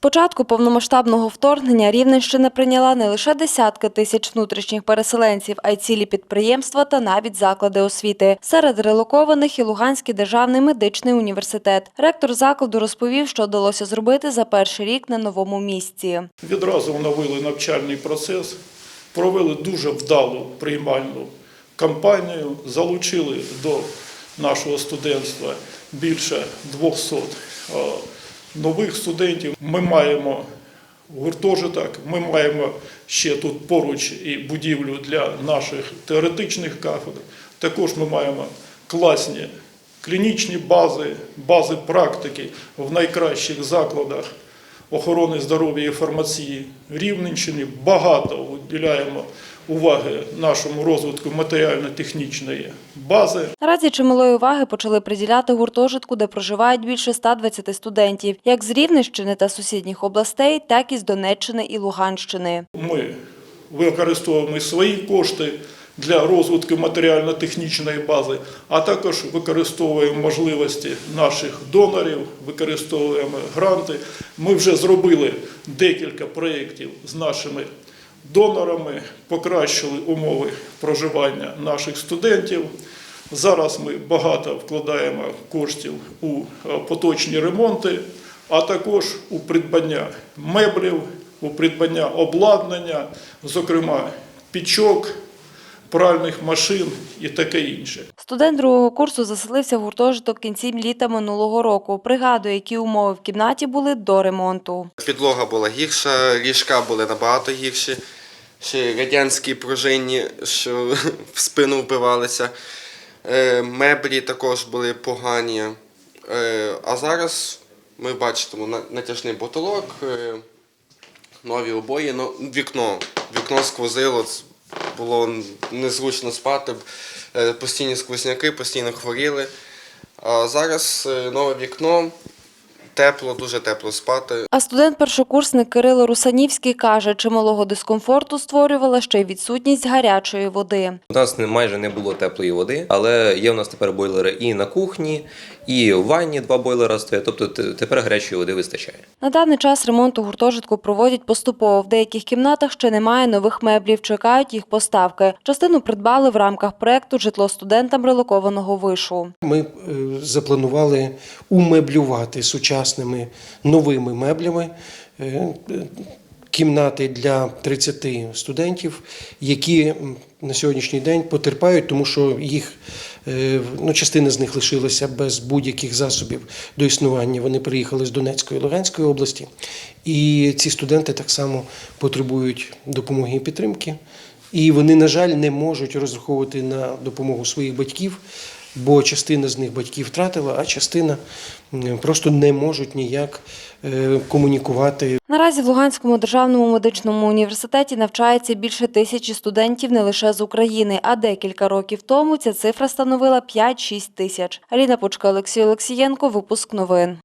початку повномасштабного вторгнення Рівненщина прийняла не лише десятки тисяч внутрішніх переселенців, а й цілі підприємства та навіть заклади освіти. Серед релокованих і Луганський державний медичний університет. Ректор закладу розповів, що вдалося зробити за перший рік на новому місці. Відразу оновили навчальний процес, провели дуже вдалу приймальну кампанію, залучили до нашого студентства більше 200 е, нових студентів. Ми маємо гуртожиток, ми маємо ще тут поруч і будівлю для наших теоретичних кафедр. Також ми маємо класні клінічні бази, бази практики в найкращих закладах охорони здоров'я і фармації Рівненщини. Багато виділяємо уваги нашому розвитку матеріально-технічної бази. Наразі чималої уваги почали приділяти гуртожитку, де проживають більше 120 студентів, як з Рівненщини та сусідніх областей, так і з Донеччини і Луганщини. Ми використовуємо свої кошти для розвитку матеріально-технічної бази, а також використовуємо можливості наших донорів, використовуємо гранти. Ми вже зробили декілька проєктів з нашими донорами, покращили умови проживання наших студентів. Зараз ми багато вкладаємо коштів у е, поточні ремонти, а також у придбання меблів, у придбання обладнання, зокрема пічок, пральних машин і таке інше. Студент другого курсу заселився в гуртожиток кінці літа минулого року. Пригадує, які умови в кімнаті були до ремонту. Підлога була гірша, ліжка були набагато гірші. Ще радянські пружинні, що в спину вбивалися. Е, Меблі також були погані. Е, А зараз ми бачимо на- натяжний потолок, е, нові обої, ну, вікно. Вікно сквозило, було незручно спати, е, постійні сквозняки, постійно хворіли. А зараз е, нове вікно, тепло, дуже тепло спати. А студент-першокурсник Кирило Русанівський каже, чималого дискомфорту створювала ще й відсутність гарячої води. У нас не- майже не було теплої води, але є у нас тепер бойлери і на кухні, і в ванні два бойлера стоять. Тобто тепер гарячої води вистачає. На даний час ремонт у гуртожитку проводять поступово. В деяких кімнатах ще немає нових меблів, чекають їх поставки. Частину придбали в рамках проекту Житло студентам релокованого вишу. Ми е, запланували умеблювати сучасними новими меблями е, е, кімнати для 30 студентів, які на сьогоднішній день потерпають, тому що їх е, ну, частина з них лишилася без будь-яких засобів до існування. Вони приїхали з Донецької і Луганської області, і ці студенти так само потребують допомоги і підтримки. І вони, на жаль, не можуть розраховувати на допомогу своїх батьків, бо частина з них батьків втратила, а частина просто не можуть ніяк е, комунікувати Наразі в Луганському державному медичному університеті навчається більше тисячі студентів не лише з України, а декілька років тому ця цифра становила 5-6 тисяч. Аліна Пучка, Олексій Олексієнко, випуск новин.